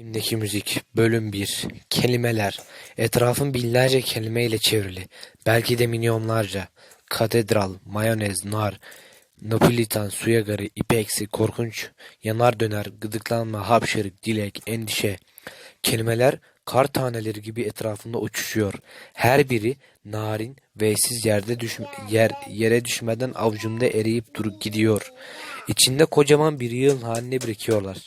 Filmdeki müzik Bölüm 1 Kelimeler Etrafın binlerce kelimeyle çevrili. Belki de milyonlarca. Katedral, mayonez, nar, Napolitan, su yagarı, ipeksi, korkunç, yanar döner, gıdıklanma, hapşırık, dilek, endişe. Kelimeler kar taneleri gibi etrafında uçuşuyor. Her biri narin ve eşsiz yerde düş yer yere düşmeden avucumda eriyip durup gidiyor. İçinde kocaman bir yığın haline birikiyorlar.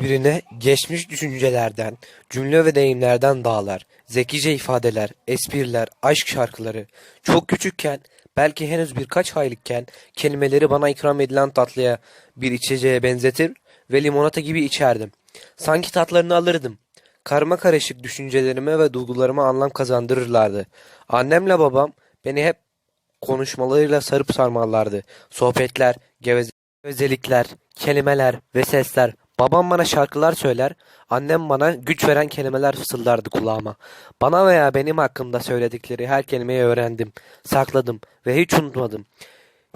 Birbirine geçmiş düşüncelerden, cümle ve deyimlerden dağlar, zekice ifadeler, espriler, aşk şarkıları. Çok küçükken, belki henüz birkaç aylıkken kelimeleri bana ikram edilen tatlıya, bir içeceğe benzetir ve limonata gibi içerdim. Sanki tatlarını alırdım. Karma karışık düşüncelerime ve duygularıma anlam kazandırırlardı. Annemle babam beni hep konuşmalarıyla sarıp sarmalardı. Sohbetler, geveze Özellikler, kelimeler ve sesler. Babam bana şarkılar söyler, annem bana güç veren kelimeler fısıldardı kulağıma. Bana veya benim hakkımda söyledikleri her kelimeyi öğrendim, sakladım ve hiç unutmadım.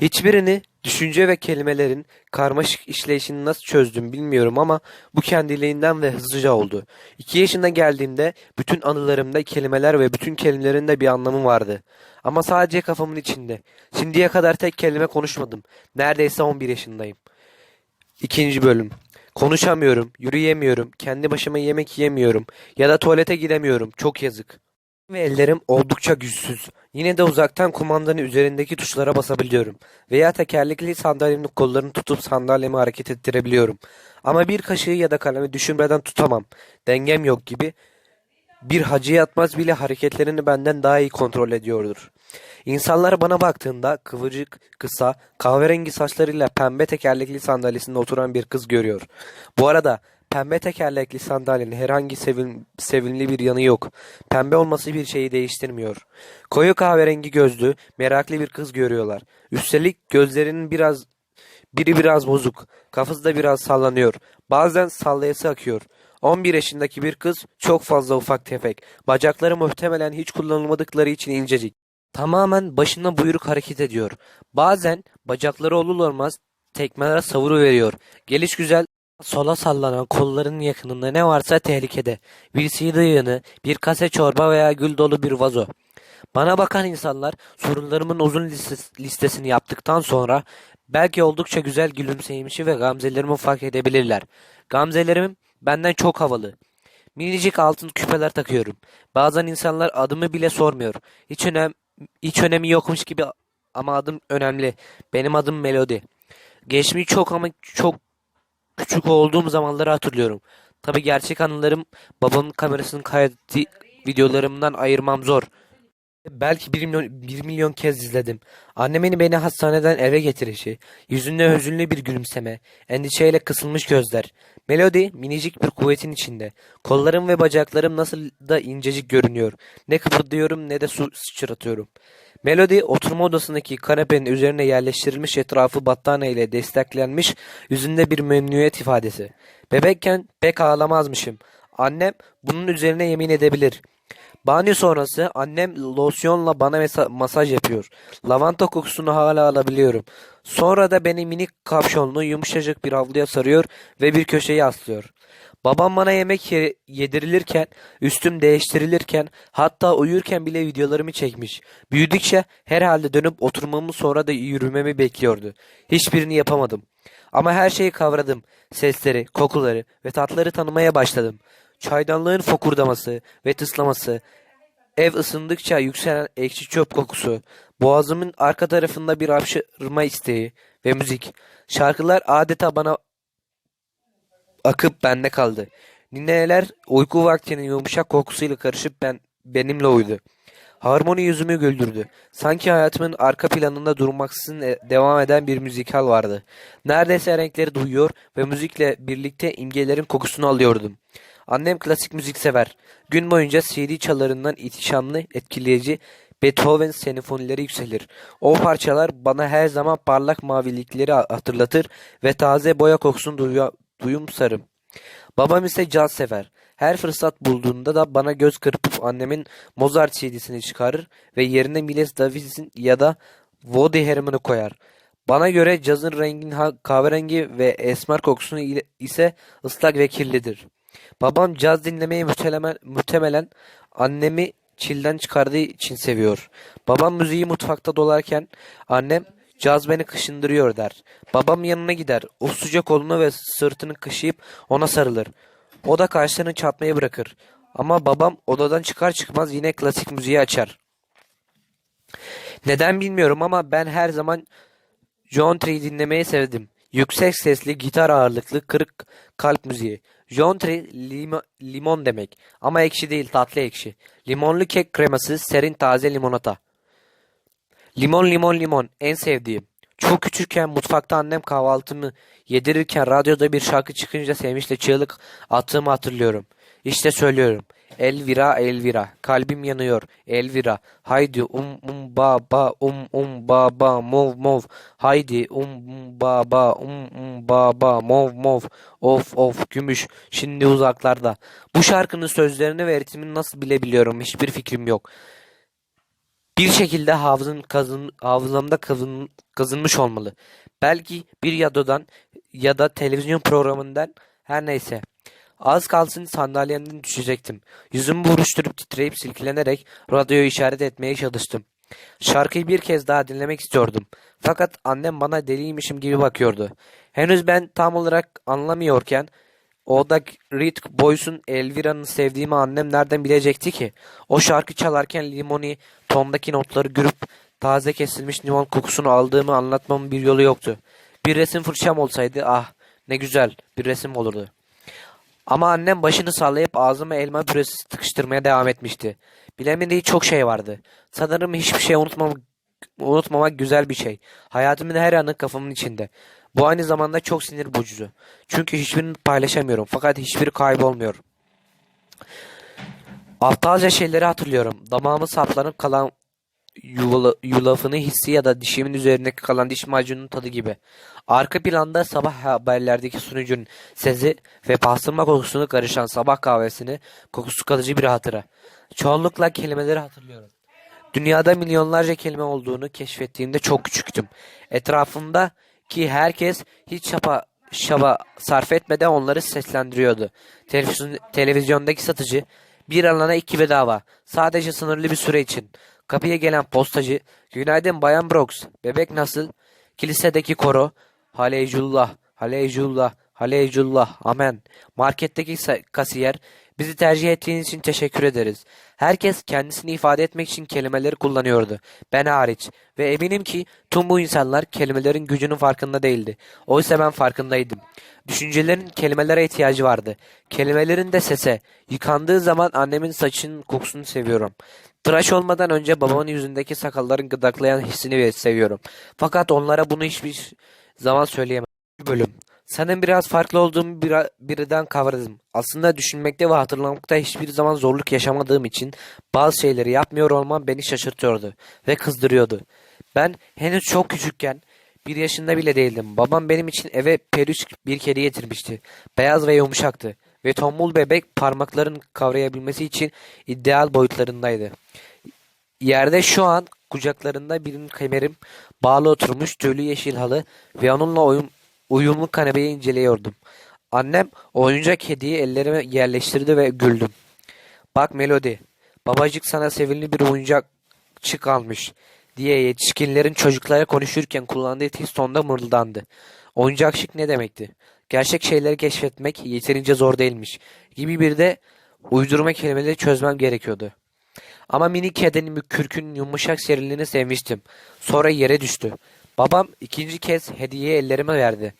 Hiçbirini düşünce ve kelimelerin karmaşık işleyişini nasıl çözdüm bilmiyorum ama bu kendiliğinden ve hızlıca oldu. İki yaşına geldiğimde bütün anılarımda kelimeler ve bütün kelimelerin de bir anlamı vardı. Ama sadece kafamın içinde. Şimdiye kadar tek kelime konuşmadım. Neredeyse 11 yaşındayım. İkinci bölüm. Konuşamıyorum, yürüyemiyorum, kendi başıma yemek yiyemiyorum ya da tuvalete gidemiyorum. Çok yazık. Ve ellerim oldukça güçsüz. Yine de uzaktan kumandanın üzerindeki tuşlara basabiliyorum. Veya tekerlekli sandalyenin kollarını tutup sandalyemi hareket ettirebiliyorum. Ama bir kaşığı ya da kalemi düşünmeden tutamam. Dengem yok gibi. Bir hacı yatmaz bile hareketlerini benden daha iyi kontrol ediyordur. İnsanlar bana baktığında kıvırcık, kısa, kahverengi saçlarıyla pembe tekerlekli sandalyesinde oturan bir kız görüyor. Bu arada pembe tekerlekli sandalyenin herhangi sevim, sevimli bir yanı yok. Pembe olması bir şeyi değiştirmiyor. Koyu kahverengi gözlü, meraklı bir kız görüyorlar. Üstelik gözlerinin biraz biri biraz bozuk, kafası da biraz sallanıyor. Bazen sallayası akıyor. 11 yaşındaki bir kız çok fazla ufak tefek. Bacakları muhtemelen hiç kullanılmadıkları için incecik. Tamamen başına buyruk hareket ediyor. Bazen bacakları olur olmaz tekmelere savuru veriyor. Geliş güzel sola sallanan kollarının yakınında ne varsa tehlikede. Bir CD yığını, bir kase çorba veya gül dolu bir vazo. Bana bakan insanlar sorunlarımın uzun listes- listesini yaptıktan sonra belki oldukça güzel gülümseymişi ve gamzelerimi fark edebilirler. Gamzelerim benden çok havalı. Minicik altın küpeler takıyorum. Bazen insanlar adımı bile sormuyor. Hiç önem hiç önemi yokmuş gibi ama adım önemli. Benim adım Melody. Geçmiş çok ama çok küçük olduğum zamanları hatırlıyorum. Tabi gerçek anılarım babamın kamerasının kaydettiği videolarımdan ayırmam zor. Belki bir milyon, bir milyon kez izledim. Annemin beni hastaneden eve getirişi, yüzünde hüzünlü bir gülümseme, endişeyle kısılmış gözler. Melody minicik bir kuvvetin içinde. Kollarım ve bacaklarım nasıl da incecik görünüyor. Ne kıpırdıyorum ne de su sıçratıyorum. Melody oturma odasındaki kanepenin üzerine yerleştirilmiş etrafı battaniyeyle desteklenmiş yüzünde bir memnuniyet ifadesi. Bebekken pek ağlamazmışım. Annem bunun üzerine yemin edebilir. Banyo sonrası annem losyonla bana masaj yapıyor. Lavanta kokusunu hala alabiliyorum. Sonra da beni minik kapşonlu yumuşacık bir havluya sarıyor ve bir köşeye aslıyor. Babam bana yemek ye- yedirilirken, üstüm değiştirilirken, hatta uyurken bile videolarımı çekmiş. Büyüdükçe herhalde dönüp oturmamı sonra da yürümemi bekliyordu. Hiçbirini yapamadım. Ama her şeyi kavradım. Sesleri, kokuları ve tatları tanımaya başladım. Çaydanlığın fokurdaması ve tıslaması, ev ısındıkça yükselen ekşi çöp kokusu, boğazımın arka tarafında bir hapşırma isteği ve müzik. Şarkılar adeta bana akıp bende kaldı. Nineler uyku vaktinin yumuşak kokusuyla karışıp ben benimle uydu. Harmoni yüzümü güldürdü. Sanki hayatımın arka planında durmaksızın e- devam eden bir müzikal vardı. Neredeyse renkleri duyuyor ve müzikle birlikte imgelerin kokusunu alıyordum. Annem klasik müzik sever. Gün boyunca CD çalarından ihtişamlı, etkileyici Beethoven senfonileri yükselir. O parçalar bana her zaman parlak mavilikleri hatırlatır ve taze boya kokusunu duyu duyumsarım. Babam ise caz sever. Her fırsat bulduğunda da bana göz kırpıp annemin Mozart CD'sini çıkarır ve yerine Miles Davis'in ya da Woody Herman'ı koyar. Bana göre cazın rengin kahverengi ve esmer kokusu ise ıslak ve kirlidir. Babam caz dinlemeyi muhtemelen, annemi çilden çıkardığı için seviyor. Babam müziği mutfakta dolarken annem caz beni kışındırıyor der. Babam yanına gider. Usluca kolunu ve sırtını kışıyıp ona sarılır. O da kaşlarını çatmayı bırakır. Ama babam odadan çıkar çıkmaz yine klasik müziği açar. Neden bilmiyorum ama ben her zaman John Tree dinlemeyi sevdim. Yüksek sesli, gitar ağırlıklı, kırık kalp müziği. John Tree limo- limon demek ama ekşi değil tatlı ekşi. Limonlu kek kreması, serin taze limonata. Limon limon limon en sevdiğim. Çok küçükken mutfakta annem kahvaltımı yedirirken radyoda bir şarkı çıkınca sevinçle çığlık attığımı hatırlıyorum. İşte söylüyorum. Elvira Elvira kalbim yanıyor Elvira haydi um um ba ba um um ba ba mov mov haydi um um ba ba um um ba ba mov mov of of gümüş şimdi uzaklarda. Bu şarkının sözlerini ve ritmini nasıl bilebiliyorum hiçbir fikrim yok. Bir şekilde hafızın kazın, hafızamda kazın, kazınmış olmalı. Belki bir yadodan ya da televizyon programından her neyse. Az kalsın sandalyemden düşecektim. Yüzümü buruşturup titreyip silkelenerek radyoyu işaret etmeye çalıştım. Şarkıyı bir kez daha dinlemek istiyordum. Fakat annem bana deliymişim gibi bakıyordu. Henüz ben tam olarak anlamıyorken o da Reed Boys'un Elvira'nı sevdiğimi annem nereden bilecekti ki? O şarkı çalarken limoni tondaki notları görüp taze kesilmiş limon kokusunu aldığımı anlatmamın bir yolu yoktu. Bir resim fırçam olsaydı ah ne güzel bir resim olurdu. Ama annem başını sallayıp ağzıma elma püresi tıkıştırmaya devam etmişti. Bilemediği çok şey vardı. Sanırım hiçbir şey unutmamak, unutmamak güzel bir şey. Hayatımın her anı kafamın içinde. Bu aynı zamanda çok sinir bozucu. Çünkü hiçbirini paylaşamıyorum fakat hiçbiri kaybolmuyor. Aptalca şeyleri hatırlıyorum. Damağımı saplanıp kalan yuvala- yulafını hissi ya da dişimin üzerindeki kalan diş macununun tadı gibi. Arka planda sabah haberlerdeki sunucunun sesi ve pastırma kokusunu karışan sabah kahvesini kokusu kalıcı bir hatıra. Çoğunlukla kelimeleri hatırlıyorum. Dünyada milyonlarca kelime olduğunu keşfettiğimde çok küçüktüm. Etrafımda ki herkes hiç çaba, çaba sarf etmeden onları seslendiriyordu. Televizyon, televizyondaki satıcı bir alana iki bedava. Sadece sınırlı bir süre için. Kapıya gelen postacı, günaydın Bayan Brooks, bebek nasıl? Kilisedeki koro, Haleycullah, Haleycullah, Haleycullah, amen. Marketteki kasiyer, bizi tercih ettiğiniz için teşekkür ederiz. Herkes kendisini ifade etmek için kelimeleri kullanıyordu. Ben hariç. Ve eminim ki tüm bu insanlar kelimelerin gücünün farkında değildi. Oysa ben farkındaydım. Düşüncelerin kelimelere ihtiyacı vardı. Kelimelerin de sese. Yıkandığı zaman annemin saçının kokusunu seviyorum. Tıraş olmadan önce babamın yüzündeki sakalların gıdaklayan hissini seviyorum. Fakat onlara bunu hiçbir zaman söyleyemem. Bölüm. Senin biraz farklı olduğumu bir, birden kavradım. Aslında düşünmekte ve hatırlamakta hiçbir zaman zorluk yaşamadığım için bazı şeyleri yapmıyor olmam beni şaşırtıyordu ve kızdırıyordu. Ben henüz çok küçükken bir yaşında bile değildim. Babam benim için eve peluş bir kedi getirmişti. Beyaz ve yumuşaktı ve tombul bebek parmakların kavrayabilmesi için ideal boyutlarındaydı. Yerde şu an kucaklarında birinin kemerim bağlı oturmuş tüylü yeşil halı ve onunla uyum, uyumlu kanepeyi inceliyordum. Annem oyuncak kediyi ellerime yerleştirdi ve güldüm. Bak Melody, babacık sana sevimli bir oyuncakçık almış diye yetişkinlerin çocuklara konuşurken kullandığı tiz tonda mırıldandı. Oyuncakçık ne demekti? Gerçek şeyleri keşfetmek yeterince zor değilmiş gibi bir de uydurma kelimeleri çözmem gerekiyordu. Ama minik kedinin kürkün yumuşak serinliğini sevmiştim. Sonra yere düştü. Babam ikinci kez hediye ellerime verdi.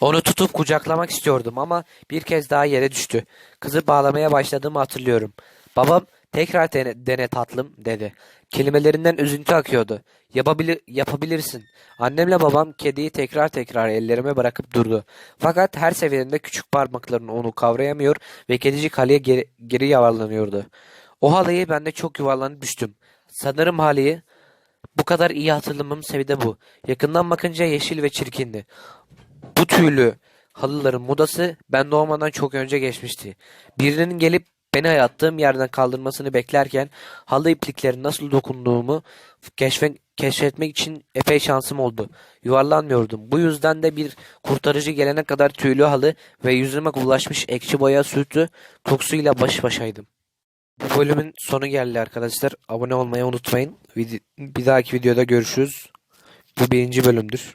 Onu tutup kucaklamak istiyordum ama bir kez daha yere düştü. Kızı bağlamaya başladığımı hatırlıyorum. Babam tekrar dene, dene tatlım dedi. Kelimelerinden üzüntü akıyordu. Yapabilir, yapabilirsin. Annemle babam kediyi tekrar tekrar ellerime bırakıp durdu. Fakat her seferinde küçük parmaklarını onu kavrayamıyor ve kedicik halıya geri, geri yuvarlanıyordu. O halıyı ben de çok yuvarlanıp düştüm. Sanırım halıyı bu kadar iyi hatırlamamın sebebi de bu. Yakından bakınca yeşil ve çirkindi. Bu tüylü halıların modası ben doğmadan çok önce geçmişti. Birinin gelip beni yattığım yerden kaldırmasını beklerken halı ipliklerin nasıl dokunduğumu keşfe, keşfetmek için epey şansım oldu. Yuvarlanmıyordum. Bu yüzden de bir kurtarıcı gelene kadar tüylü halı ve yüzüme ulaşmış ekşi boya sütü kokusuyla baş başaydım. Bu bölümün sonu geldi arkadaşlar. Abone olmayı unutmayın. Bir dahaki videoda görüşürüz. Bu birinci bölümdür.